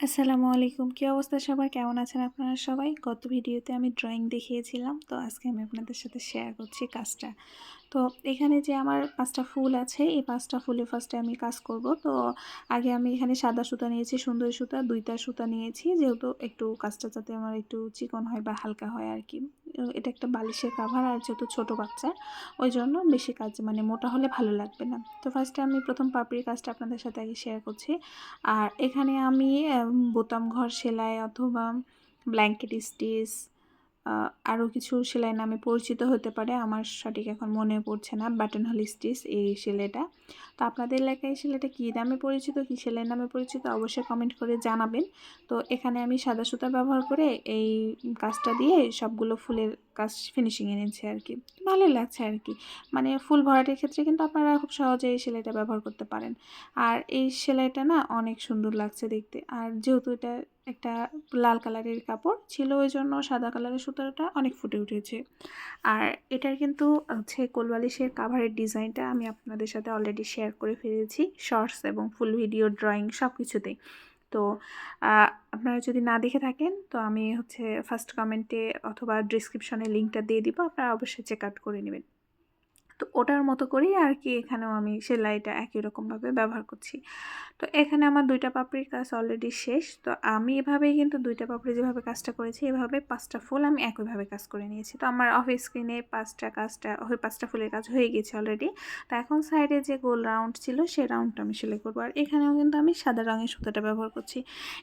আসসালামু আলাইকুম। কী অবস্থা সবার? কেমন আছেন আপনারা সবাই? গত ভিডিওতে আমি ড্রয়িং দেখিয়েছিলাম। তো আজকে আমি আপনাদের সাথে শেয়ার করছি কাজটা। তো এখানে যে আমার পাঁচটা ফুল আছে, এই পাঁচটা ফুলে ফার্স্টে আমি কাজ করব। তো আগে আমি এখানে সাদা সুতা নিয়েছি, সুন্দর সুতা, দুইটা সুতা নিয়েছি। যেহেতু একটু কাজটা যাতে আমার একটু চিকন হয় বা হালকা হয় আর কি এটা একটা বালিশের কাভার আর যেহেতু ছোটো বাচ্চা, ওই জন্য বেশি কাজ মানে মোটা হলে ভালো লাগবে না। তো ফার্স্টে আমি প্রথম পাপড়ির কাজটা আপনাদের সাথে আগে শেয়ার করছি। আর এখানে আমি বোতাম ঘর সেলাই অথবা ব্ল্যাঙ্কেট স্টিচ আরও কিছু সেলাই নামে পরিচিত হতে পারে। আমার সঠিক এখন মনে পড়ছে না। বাটন হল স্টিচ এই সেলাইটা। তো আপনাদের এলাকায় সেলাইটা কী দামে পরিচিত, কী সেলাই নামে পরিচিত অবশ্যই কমেন্ট করে জানাবেন। তো এখানে আমি সাদা সুতা ব্যবহার করে এই কাজটা দিয়ে সবগুলো ফুলের কাজ ফিনিশিং এনেছি আর কি ভালো লাগছে আর কি মানে ফুল ভরাটের ক্ষেত্রে কিন্তু আপনারা খুব সহজে এই সেলাইটা ব্যবহার করতে পারেন। আর এই সেলাইটা না অনেক সুন্দর লাগছে দেখতে। আর যেহেতু এটা একটা লাল কালারের কাপড়, ছিল ওই জন্য সাদা কালারের সুতোটা অনেক ফুটে উঠেছে। আর এটার কিন্তু হচ্ছে কোলবালিশের কাভারের ডিজাইনটা আমি আপনাদের সাথে অলরেডি শেয়ার করে ফেলেছি। শর্টস এবং ফুল ভিডিও ড্রয়িং সব কিছুতেই তো আপনারা যদি না দেখে থাকেন, তো আমি হচ্ছে ফার্স্ট কমেন্টে অথবা ডিসক্রিপশনে লিঙ্কটা দিয়ে দিব, আপনারা অবশ্যই চেক আউট করে নেবেন। তো ওটার মতো করেই আর কি এখানেও আমি সেলাইটা একই রকমভাবে ব্যবহার করছি। তো এখানে আমার দুইটা পাপড়ির কাজ অলরেডি শেষ। তো আমি এভাবেই কিন্তু দুইটা পাপড়ি যেভাবে কাজটা করেছি, এভাবে পাঁচটা ফুল আমি একইভাবে কাজ করে নিয়েছি। তো আমার অফিস স্ক্রিনে পাঁচটা কাজটা হয়ে পাঁচটা ফুলের কাজ হয়ে গেছে অলরেডি তো এখন সাইডে যে গোল রাউন্ড ছিল, সে রাউন্ডটা আমি সেলাই করব। আর এখানেও কিন্তু আমি সাদা রঙের সুতাটা ব্যবহার করছি।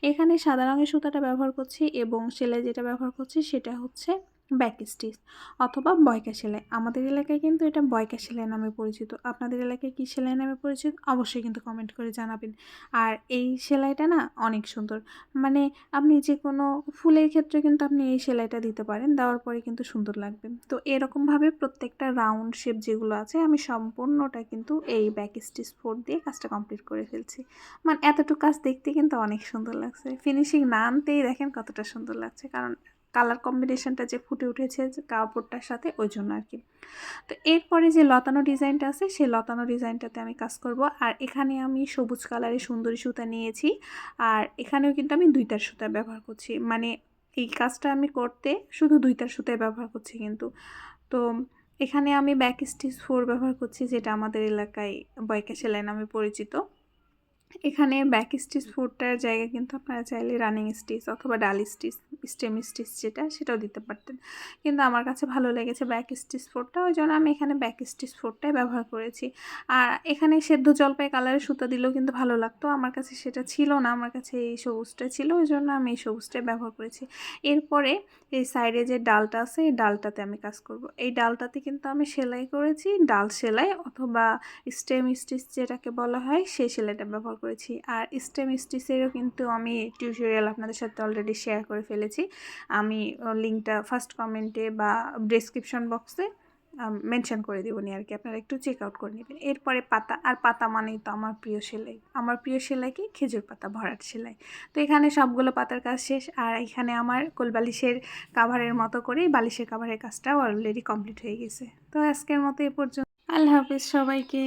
এখানে সাদা রঙের সুতাটা ব্যবহার করছি এবং সেলাই যেটা ব্যবহার করছি সেটা হচ্ছে ব্যাক স্টিচ অথবা বয়কা সেলাই আমাদের এলাকায় কিন্তু এটা বয়কা সেলাই নামে পরিচিত। আপনাদের এলাকায় কী সেলাই নামে পরিচিত? অবশ্যই কিন্তু কমেন্ট করে জানাবেন। আর এই সেলাইটা না অনেক সুন্দর। মানে আপনি যে কোনো ফুলের ক্ষেত্রে কিন্তু আপনি এই সেলাইটা দিতে পারেন, দেওয়ার পরে কিন্তু সুন্দর লাগবে। তো এরকমভাবে প্রত্যেকটা রাউন্ড শেপ যেগুলো আছে, আমি সম্পূর্ণটা কিন্তু এই ব্যাক স্টিচ ফোর দিয়ে কাজটা কমপ্লিট করে ফেলছি। মানে এতটুকু কাজ দেখতে কিন্তু অনেক সুন্দর লাগছে। ফিনিশিং না আনতেই দেখেন কতটা সুন্দর লাগছে। কারণ কালার কম্বিনেশনটা যে ফুটে উঠেছে কাপড়টার সাথে, ওই জন্য আর কি। তো এরপরে যে লতানো ডিজাইনটা আছে, সেই লতানো ডিজাইনটাতে আমি কাজ করব। আর এখানে আমি সবুজ কালারের সুন্দরী সুতা নিয়েছি। আর এখানেও কিন্তু আমি দুইটার সুতা ব্যবহার করছি। মানে এই কাজটা আমি করতে শুধু দুইটার সুতায় ব্যবহার করছি কিন্তু। তো এখানে আমি ব্যাক স্টিচ ফোর ব্যবহার করছি, যেটা আমাদের এলাকায় বয়কা সেলাই নামে পরিচিত। এখানে ব্যাক স্টিচ ফোরটার জায়গায় কিন্তু আপনারা চাইলে রানিং স্টিচ অথবা ডাল স্টিচ স্টেম স্টিচ যেটা, সেটাও দিতে পারতেন। কিন্তু আমার কাছে ভালো লেগেছে ব্যাক স্টিচ ফোরটা ওই জন্য আমি এখানে ব্যাক স্টিচ ফোরটাই ব্যবহার করেছি। আর এখানে সেদ্ধ জলপাই কালারের সুতা দিলেও কিন্তু ভালো লাগতো। আমার কাছে সেটা ছিল না, আমার কাছে এই সবুজটা ছিল, ওই জন্য আমি এই সবুজটাই ব্যবহার করেছি। এরপরে এই সাইডে যে ডালটা আছে, এই ডালটাতে আমি কাজ করব। এই ডালটাতে কিন্তু আমি সেলাই করেছি, ডাল সেলাই অথবা স্টেম স্টিচ যেটাকে বলা হয়, সেই সেলাইটা ব্যবহার করেছি। আর স্টেম স্টিচেরও কিন্তু আমি টিউটোরিয়াল আপনাদের সাথে অলরেডি শেয়ার করে ফেলেছি। আমি লিঙ্কটা ফার্স্ট কমেন্টে বা ডিসক্রিপশন বক্সে মেনশন করে দেবো নি আর কি আপনারা একটু চেক আউট করে নেবেন। এরপরে পাতা, আর পাতা মানেই তো আমার প্রিয় সেলাই। আমার প্রিয় সেলাই কি? খেজুর পাতা, ভরাট সেলাই। তো এখানে সবগুলো পাতার কাজ শেষ। আর এখানে আমার কোলবালিশের কাভারের মতো করেই বালিশের কাভারের কাজটাও অলরেডি কমপ্লিট হয়ে গেছে। তো আজকের মতো এ পর্যন্ত। আল্লাহ হাফিজ সবাইকে।